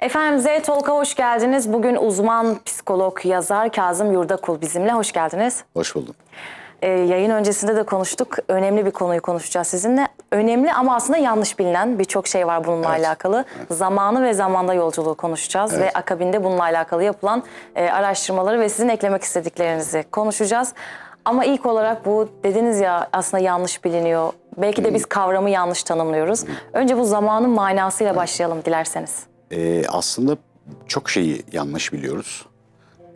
Efendim Z Talk'a hoş geldiniz. Bugün uzman psikolog, yazar Kazım Yurdakul bizimle. Hoş geldiniz. Hoş buldum. Ee, yayın öncesinde de konuştuk. Önemli bir konuyu konuşacağız sizinle. Önemli ama aslında yanlış bilinen birçok şey var bununla Evet. alakalı. Zamanı ve zamanda yolculuğu konuşacağız ve Evet. akabinde bununla alakalı yapılan e, araştırmaları ve sizin eklemek istediklerinizi konuşacağız. Ama ilk olarak bu dediniz ya aslında yanlış biliniyor. Belki de biz kavramı yanlış tanımlıyoruz. Önce bu zamanın manasıyla başlayalım dilerseniz. Ee, aslında çok şeyi yanlış biliyoruz.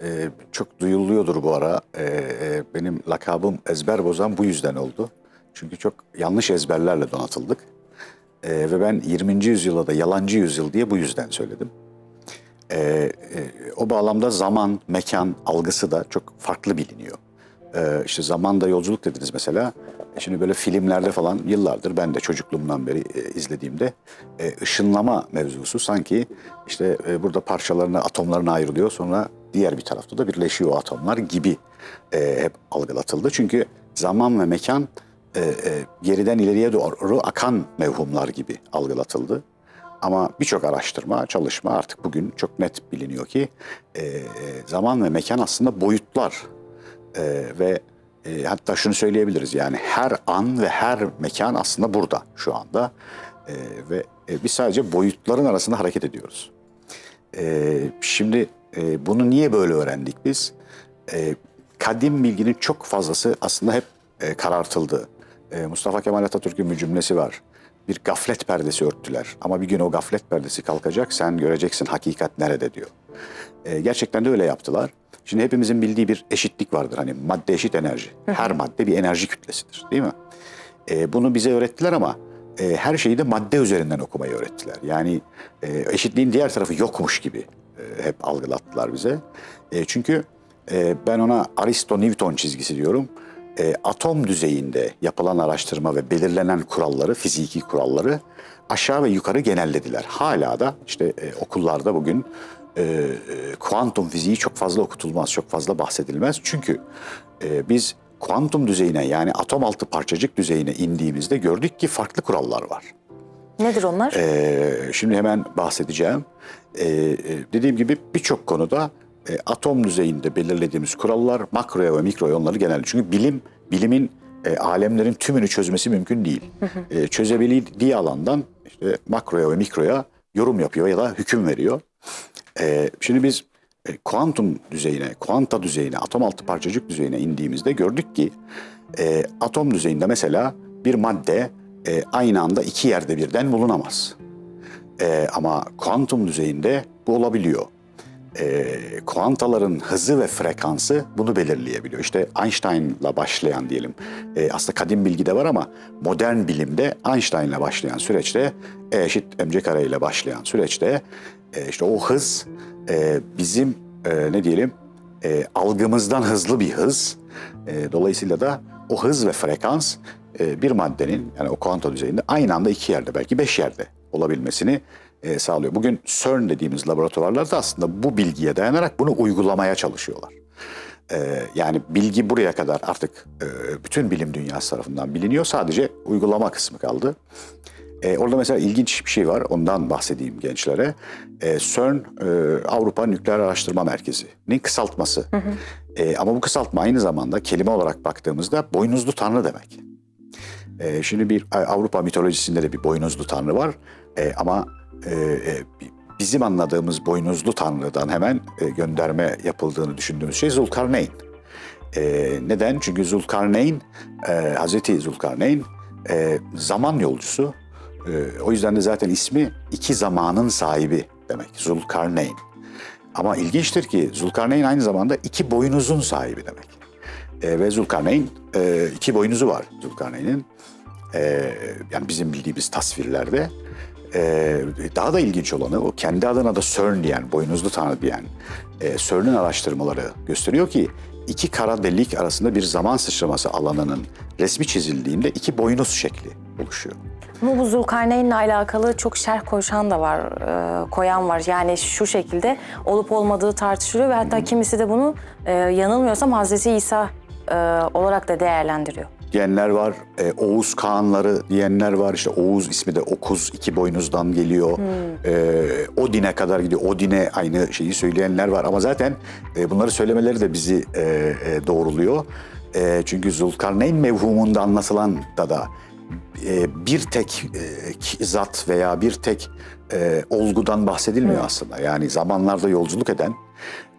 Ee, çok duyuluyordur bu ara. Ee, e, benim lakabım ezber bozan bu yüzden oldu. Çünkü çok yanlış ezberlerle donatıldık. Ee, ve ben 20. yüzyıla da yalancı yüzyıl diye bu yüzden söyledim. Ee, e, o bağlamda zaman, mekan algısı da çok farklı biliniyor. Ee, işte zamanda yolculuk dediniz mesela. E, Şimdi böyle filmlerde falan yıllardır ben de çocukluğumdan beri e, izlediğimde e, ışınlama mevzusu sanki işte e, burada parçalarına, atomlarına ayrılıyor sonra diğer bir tarafta da birleşiyor atomlar gibi e, hep algılatıldı. Çünkü zaman ve mekan e, e, geriden ileriye doğru akan mevhumlar gibi algılatıldı. Ama birçok araştırma, çalışma artık bugün çok net biliniyor ki e, e, zaman ve mekan aslında boyutlar ee, ve e, hatta şunu söyleyebiliriz yani her an ve her mekan aslında burada şu anda Ee, ve e, biz sadece boyutların arasında hareket ediyoruz. Ee, şimdi e, bunu niye böyle öğrendik biz? Ee, kadim bilginin çok fazlası aslında hep e, karartıldı. Ee, Mustafa Kemal Atatürk'ün bir cümlesi var. Bir gaflet perdesi örttüler ama bir gün o gaflet perdesi kalkacak sen göreceksin hakikat nerede diyor. Ee, gerçekten de öyle yaptılar. Şimdi hepimizin bildiği bir eşitlik vardır. Hani madde eşit enerji. Her madde bir enerji kütlesidir değil mi? Ee, bunu bize öğrettiler ama e, her şeyi de madde üzerinden okumayı öğrettiler. Yani e, eşitliğin diğer tarafı yokmuş gibi e, hep algılattılar bize. E, çünkü e, ben ona Aristo-Newton çizgisi diyorum. E, atom düzeyinde yapılan araştırma ve belirlenen kuralları, fiziki kuralları aşağı ve yukarı genellediler. Hala da işte e, okullarda bugün e, e, kuantum fiziği çok fazla okutulmaz, çok fazla bahsedilmez. Çünkü e, biz kuantum düzeyine yani atom altı parçacık düzeyine indiğimizde gördük ki farklı kurallar var. Nedir onlar? Ee, şimdi hemen bahsedeceğim. Ee, e, dediğim gibi birçok konuda e, atom düzeyinde belirlediğimiz kurallar makroya ve mikroya onları genel. Çünkü bilim, bilimin e, alemlerin tümünü çözmesi mümkün değil. E, çözebildiği alandan işte makroya ve mikroya yorum yapıyor ya da hüküm veriyor. E, şimdi biz e, kuantum düzeyine, kuanta düzeyine, atom altı parçacık düzeyine indiğimizde gördük ki e, atom düzeyinde mesela bir madde e, aynı anda iki yerde birden bulunamaz. E, ama kuantum düzeyinde bu olabiliyor. E, kuantaların hızı ve frekansı bunu belirleyebiliyor. İşte Einstein'la başlayan diyelim. E, aslında kadim bilgide var ama modern bilimde Einstein'la başlayan süreçte E eşit mc kare ile başlayan süreçte e, işte o hız e, bizim e, ne diyelim e, algımızdan hızlı bir hız. Dolayısıyla da o hız ve frekans bir maddenin yani o kuanta düzeyinde aynı anda iki yerde belki beş yerde olabilmesini sağlıyor. Bugün CERN dediğimiz laboratuvarlarda aslında bu bilgiye dayanarak bunu uygulamaya çalışıyorlar. Yani bilgi buraya kadar artık bütün bilim dünyası tarafından biliniyor. Sadece uygulama kısmı kaldı. E, orada mesela ilginç bir şey var. Ondan bahsedeyim gençlere. E, CERN e, Avrupa Nükleer Araştırma Merkezi'nin kısaltması. E, ama bu kısaltma aynı zamanda kelime olarak baktığımızda boynuzlu tanrı demek. E, şimdi bir Avrupa mitolojisinde de bir boynuzlu tanrı var. E, ama e, e, bizim anladığımız boynuzlu tanrıdan hemen e, gönderme yapıldığını düşündüğümüz şey Zulkarneyn. E, neden? Çünkü Zulkarneyn, e, Hazreti Zulkarneyn e, zaman yolcusu. E, o yüzden de zaten ismi iki zamanın sahibi demek. Zulkarneyn. Ama ilginçtir ki Zulkarneyn aynı zamanda iki boynuzun sahibi demek. E, ve Zulkarneyn e, iki boynuzu var Zulkarneyn'in. E, yani bizim bildiğimiz tasvirlerde. E, daha da ilginç olanı o kendi adına da CERN diyen, boynuzlu tanrı diyen e, CERN'ün araştırmaları gösteriyor ki iki kara delik arasında bir zaman sıçraması alanının resmi çizildiğinde iki boynuz şekli oluşuyor. Ama bu Zulkarneyn'le alakalı çok şerh koşan da var, e, koyan var. Yani şu şekilde olup olmadığı tartışılıyor ve hatta kimisi de bunu e, yanılmıyorsam Hazreti İsa e, olarak da değerlendiriyor. diyenler var. E, Oğuz Kağanları diyenler var. İşte Oğuz ismi de Okuz iki boynuzdan geliyor. E, Odin'e kadar gidiyor. Odin'e aynı şeyi söyleyenler var. Ama zaten e, bunları söylemeleri de bizi e, e, doğruluyor. E, çünkü Zulkarneyn mevhumunda anlatılan da da e, bir tek e, zat veya bir tek e, olgudan bahsedilmiyor aslında. Yani zamanlarda yolculuk eden,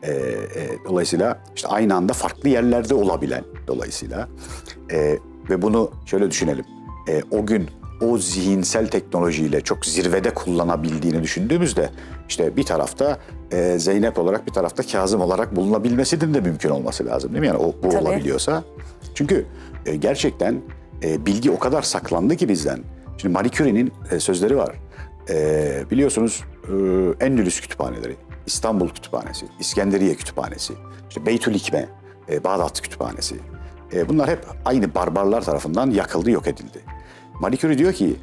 e, e, dolayısıyla işte aynı anda farklı yerlerde olabilen dolayısıyla e, ve bunu şöyle düşünelim. E, o gün o zihinsel teknolojiyle çok zirvede kullanabildiğini düşündüğümüzde işte bir tarafta e, Zeynep olarak bir tarafta Kazım olarak bulunabilmesinin de mümkün olması lazım değil mi? Yani o bu Tabii. olabiliyorsa. Çünkü e, gerçekten e, bilgi o kadar saklandı ki bizden. Şimdi Marie Curie'nin e, sözleri var. E, biliyorsunuz e, Endülüs kütüphaneleri, İstanbul Kütüphanesi, İskenderiye Kütüphanesi, işte Beytül Hikme, e, Bağdat Kütüphanesi. E, bunlar hep aynı barbarlar tarafından yakıldı, yok edildi. Marie Curie diyor ki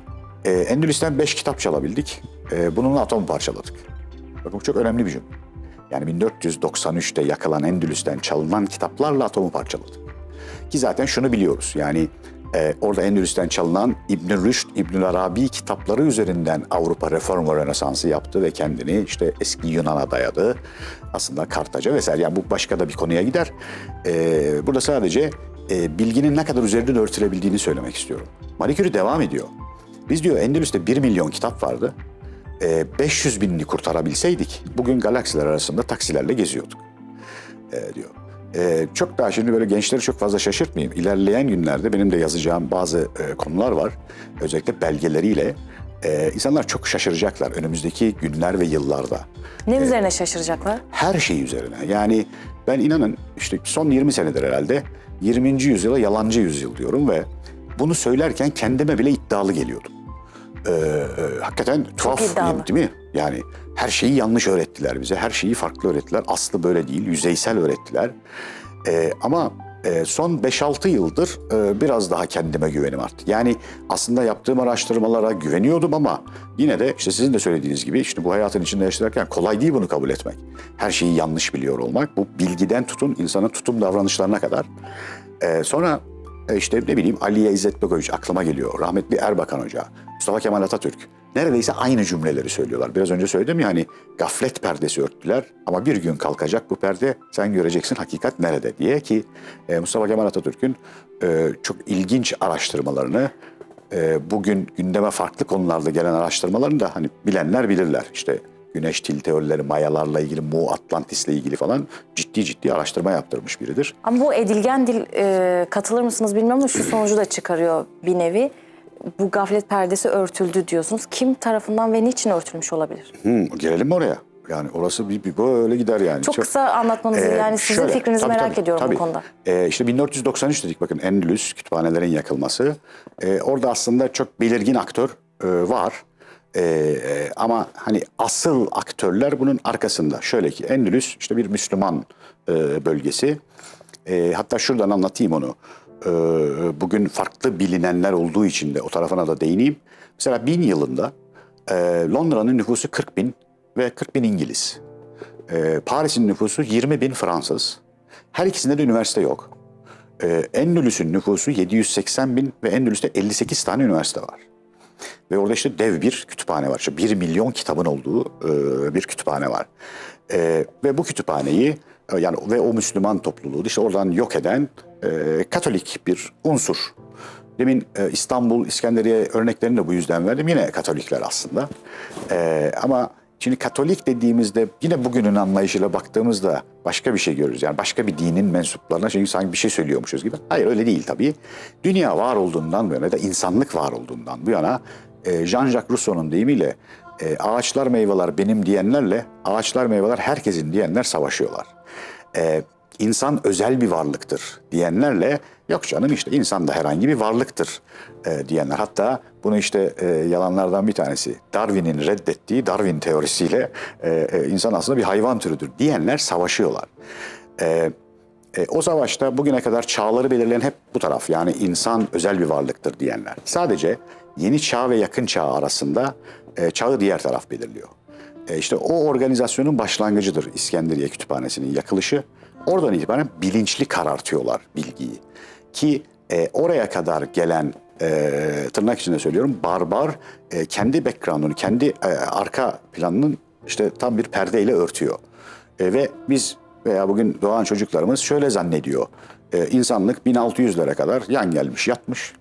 e, Endülüs'ten beş kitap çalabildik, e, bununla atom parçaladık. Bakın bu çok önemli bir cümle. Yani 1493'te yakılan Endülüs'ten çalınan kitaplarla atomu parçaladık. Ki zaten şunu biliyoruz yani e, orada Endülüs'ten çalınan İbn Rüşd, İbn Arabi kitapları üzerinden Avrupa reform ve Rönesans'ı yaptı ve kendini işte eski Yunan'a dayadı. Aslında Kartaca vesaire yani bu başka da bir konuya gider. E, burada sadece e, bilginin ne kadar üzerinden örtülebildiğini söylemek istiyorum. Marie Curie devam ediyor. Biz diyor Endülüs'te 1 milyon kitap vardı. E, 500 binini kurtarabilseydik bugün galaksiler arasında taksilerle geziyorduk e, diyor. E, çok daha şimdi böyle gençleri çok fazla şaşırtmayayım. İlerleyen günlerde benim de yazacağım bazı e, konular var. Özellikle belgeleriyle. E, insanlar çok şaşıracaklar önümüzdeki günler ve yıllarda. Ne üzerine şaşıracaklar? Her şey üzerine. Yani ben inanın işte son 20 senedir herhalde 20. yüzyıla yalancı yüzyıl diyorum ve bunu söylerken kendime bile iddialı geliyordum. Ee, e, hakikaten tuhaf iddialı. değil mi? Yani her şeyi yanlış öğrettiler bize. Her şeyi farklı öğrettiler. Aslı böyle değil. Yüzeysel öğrettiler. Ee, ama e, son 5-6 yıldır e, biraz daha kendime güvenim arttı. Yani aslında yaptığım araştırmalara güveniyordum ama yine de işte sizin de söylediğiniz gibi işte bu hayatın içinde yaşarken kolay değil bunu kabul etmek. Her şeyi yanlış biliyor olmak. Bu bilgiden tutun insanın tutum davranışlarına kadar. Ee, sonra e, işte ne bileyim Aliye İzzet Begoviç aklıma geliyor. Rahmetli Erbakan Hoca, Mustafa Kemal Atatürk. Neredeyse aynı cümleleri söylüyorlar. Biraz önce söyledim ya hani gaflet perdesi örttüler ama bir gün kalkacak bu perde sen göreceksin hakikat nerede diye ki e, Mustafa Kemal Atatürk'ün e, çok ilginç araştırmalarını e, bugün gündeme farklı konularda gelen araştırmalarını da hani bilenler bilirler. İşte güneş til teorileri, mayalarla ilgili, Mu Atlantis'le ilgili falan ciddi ciddi araştırma yaptırmış biridir. Ama bu edilgen dil e, katılır mısınız bilmiyorum ama şu sonucu da çıkarıyor bir nevi. Bu gaflet perdesi örtüldü diyorsunuz. Kim tarafından ve niçin örtülmüş olabilir? Hı, gelelim mi oraya? Yani orası bir, bir böyle gider yani. Çok, kısa anlatmanızı Ee, yani sizin şöyle, fikrinizi tabii, merak tabii, ediyorum tabii. bu konuda. Ee, işte 1493 dedik bakın Endülüs kütüphanelerin yakılması. Ee, orada aslında çok belirgin aktör e, var. Ee, e, ama hani asıl aktörler bunun arkasında. Şöyle ki Endülüs işte bir Müslüman e, bölgesi. E, hatta şuradan anlatayım onu. E, bugün farklı bilinenler olduğu için de o tarafına da değineyim. Mesela bin yılında e, Londra'nın nüfusu 40 bin ve 40 bin İngiliz. E, Paris'in nüfusu 20 bin Fransız. Her ikisinde de üniversite yok. E, Endülüs'ün nüfusu 780 bin ve Endülüs'te 58 tane üniversite var. Ve orada işte dev bir kütüphane var. İşte 1 milyon kitabın olduğu e, bir kütüphane var. E, ve bu kütüphaneyi e, yani ve o Müslüman topluluğu işte oradan yok eden Katolik bir unsur. Demin İstanbul, İskenderiye örneklerini de bu yüzden verdim. Yine Katolikler aslında. Ama şimdi Katolik dediğimizde yine bugünün anlayışıyla baktığımızda başka bir şey görürüz. Yani başka bir dinin mensuplarına çünkü sanki bir şey söylüyormuşuz gibi. Hayır öyle değil tabii. Dünya var olduğundan bu yana da insanlık var olduğundan bu yana e, Jean-Jacques Rousseau'nun deyimiyle e, ağaçlar meyveler benim diyenlerle ağaçlar meyveler herkesin diyenler savaşıyorlar. E, insan özel bir varlıktır diyenlerle yok canım işte insan da herhangi bir varlıktır e, diyenler. Hatta bunu işte e, yalanlardan bir tanesi Darwin'in reddettiği Darwin teorisiyle e, e, insan aslında bir hayvan türüdür diyenler savaşıyorlar. E, e, o savaşta bugüne kadar çağları belirleyen hep bu taraf. Yani insan özel bir varlıktır diyenler. Sadece yeni çağ ve yakın çağ arasında e, çağı diğer taraf belirliyor. E, işte o organizasyonun başlangıcıdır İskenderiye Kütüphanesi'nin yakılışı. Oradan itibaren bilinçli karartıyorlar bilgiyi. Ki e, oraya kadar gelen e, tırnak içinde söylüyorum barbar e, kendi background'unu, kendi e, arka planının işte tam bir perdeyle örtüyor. E, ve biz veya bugün doğan çocuklarımız şöyle zannediyor. E, insanlık 1600'lere kadar yan gelmiş, yatmış.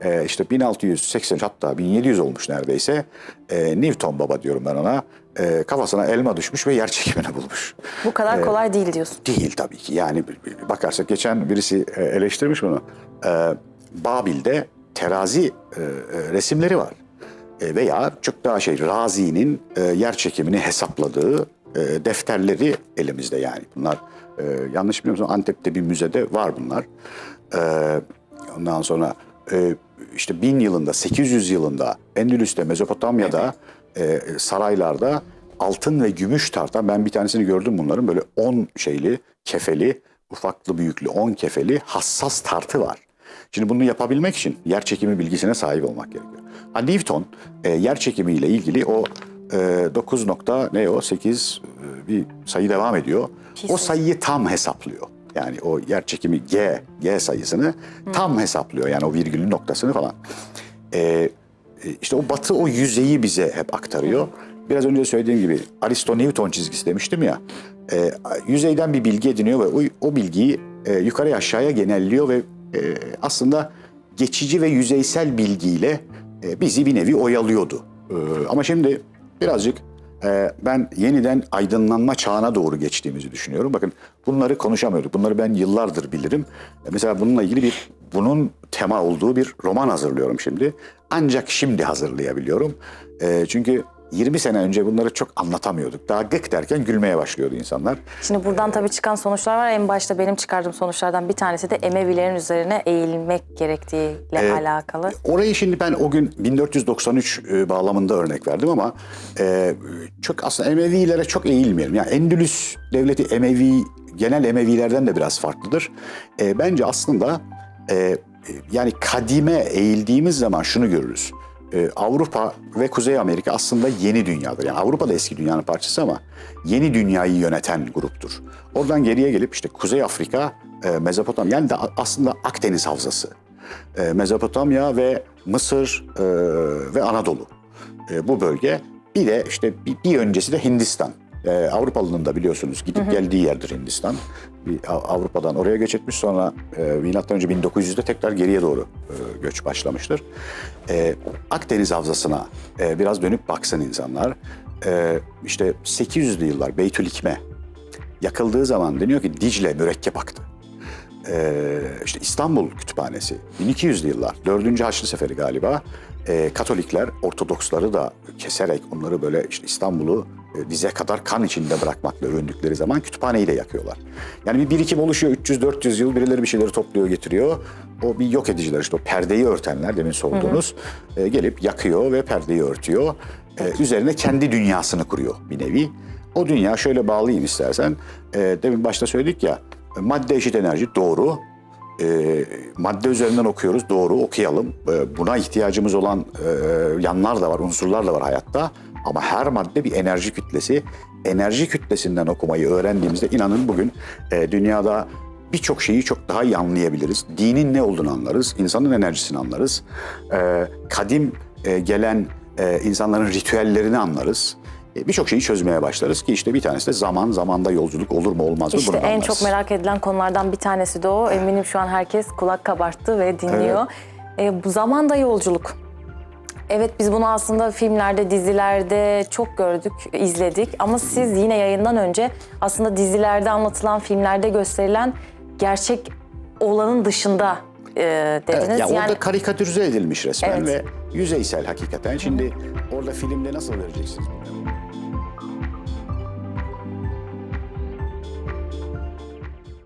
E, işte 1680 hatta 1700 olmuş neredeyse. E, Newton baba diyorum ben ona. E, kafasına elma düşmüş ve yer çekimini bulmuş. Bu kadar kolay değil diyorsun. Değil tabii ki. Yani bakarsak geçen birisi e, eleştirmiş bunu. E, Babil'de terazi e, e, resimleri var. E, veya çok daha şey Razi'nin e, yer çekimini hesapladığı e, defterleri elimizde yani. Bunlar e, yanlış bilmiyorsam Antep'te bir müzede var bunlar. E, ondan sonra e, işte 1000 yılında, 800 yılında Endülüs'te, Mezopotamya'da e, saraylarda altın ve gümüş tartan ben bir tanesini gördüm bunların böyle 10 şeyli, kefeli, ufaklı büyüklü 10 kefeli hassas tartı var. Şimdi bunu yapabilmek için yer çekimi bilgisine sahip olmak gerekiyor. Ha, Newton e, yer çekimiyle ilgili o e, 9 nokta ne o 8 e, bir sayı devam ediyor. Pi O sayıyı tam hesaplıyor. Yani o yer çekimi G, G sayısını tam hesaplıyor. Yani o virgülün noktasını falan. Ee, e, işte o batı o yüzeyi bize hep aktarıyor. Biraz önce söylediğim gibi Aristo-Newton çizgisi demiştim ya. e, yüzeyden bir bilgi ediniyor ve o, o bilgiyi e, yukarıya aşağıya genelliyor ve e, aslında geçici ve yüzeysel bilgiyle e, bizi bir nevi oyalıyordu. E, ama şimdi birazcık e, ben yeniden aydınlanma çağına doğru geçtiğimizi düşünüyorum. Bakın bunları konuşamıyorduk. Bunları ben yıllardır bilirim. E, mesela bununla ilgili bir bunun tema olduğu bir roman hazırlıyorum şimdi. Ancak şimdi hazırlayabiliyorum. E, çünkü 20 sene önce bunları çok anlatamıyorduk. Daha gık derken gülmeye başlıyordu insanlar. Şimdi buradan tabii çıkan sonuçlar var. En başta benim çıkardığım sonuçlardan bir tanesi de Emevilerin üzerine eğilmek gerektiğiyle alakalı. Orayı şimdi ben o gün 1493 e, bağlamında örnek verdim ama e, çok aslında Emevilere çok eğilmeyelim. Yani Endülüs devleti Emevi, genel Emevilerden de biraz farklıdır. E, bence aslında e, yani kadime eğildiğimiz zaman şunu görürüz. E, Avrupa ve Kuzey Amerika aslında yeni dünyadır. Yani Avrupa da eski dünyanın parçası ama yeni dünyayı yöneten gruptur. Oradan geriye gelip işte Kuzey Afrika, e, Mezopotamya yani de aslında Akdeniz Havzası e, Mezopotamya ve Mısır e, ve Anadolu E, bu bölge. Bir de işte bir, bir öncesi de Hindistan. E, Avrupalı'nın da biliyorsunuz gidip geldiği yerdir Hindistan. Bir Av- Avrupa'dan oraya göç etmiş sonra e, milattan önce 1900'de tekrar geriye doğru e, göç başlamıştır. E, Akdeniz Havzası'na e, biraz dönüp baksın insanlar. E, işte 800'lü yıllar Beytülikme yakıldığı zaman deniyor ki Dicle mürekkep aktı. Ee, işte İstanbul Kütüphanesi 1200'lü yıllar 4. Haçlı Seferi galiba Ee, Katolikler Ortodoksları da keserek onları böyle işte İstanbul'u e, dize kadar kan içinde bırakmakla övündükleri zaman kütüphaneyi de yakıyorlar. Yani bir birikim oluşuyor 300-400 yıl birileri bir şeyleri topluyor getiriyor. O bir yok ediciler işte o perdeyi örtenler demin sorduğunuz e, gelip yakıyor ve perdeyi örtüyor. E, üzerine kendi dünyasını kuruyor bir nevi. O dünya şöyle bağlayayım istersen. E, demin başta söyledik ya madde eşit enerji doğru. E, madde üzerinden okuyoruz doğru okuyalım. E, buna ihtiyacımız olan e, yanlar da var, unsurlar da var hayatta. Ama her madde bir enerji kütlesi. Enerji kütlesinden okumayı öğrendiğimizde inanın bugün e, dünyada birçok şeyi çok daha iyi anlayabiliriz. Dinin ne olduğunu anlarız, insanın enerjisini anlarız. E, kadim e, gelen e, insanların ritüellerini anlarız. E, Birçok şeyi çözmeye başlarız ki işte bir tanesi de zaman, zamanda yolculuk olur mu olmaz mı İşte bunu en anlarız. çok merak edilen konulardan bir tanesi de o. Eminim şu an herkes kulak kabarttı ve dinliyor. E, bu zamanda yolculuk. Evet biz bunu aslında filmlerde, dizilerde çok gördük, izledik. Ama siz yine yayından önce aslında dizilerde anlatılan, filmlerde gösterilen gerçek olanın dışında e, dediniz. Evet, ya yani orada karikatürize edilmiş resmen Evet. ve yüzeysel hakikaten. Şimdi orada filmde nasıl vereceksiniz bilmiyorum.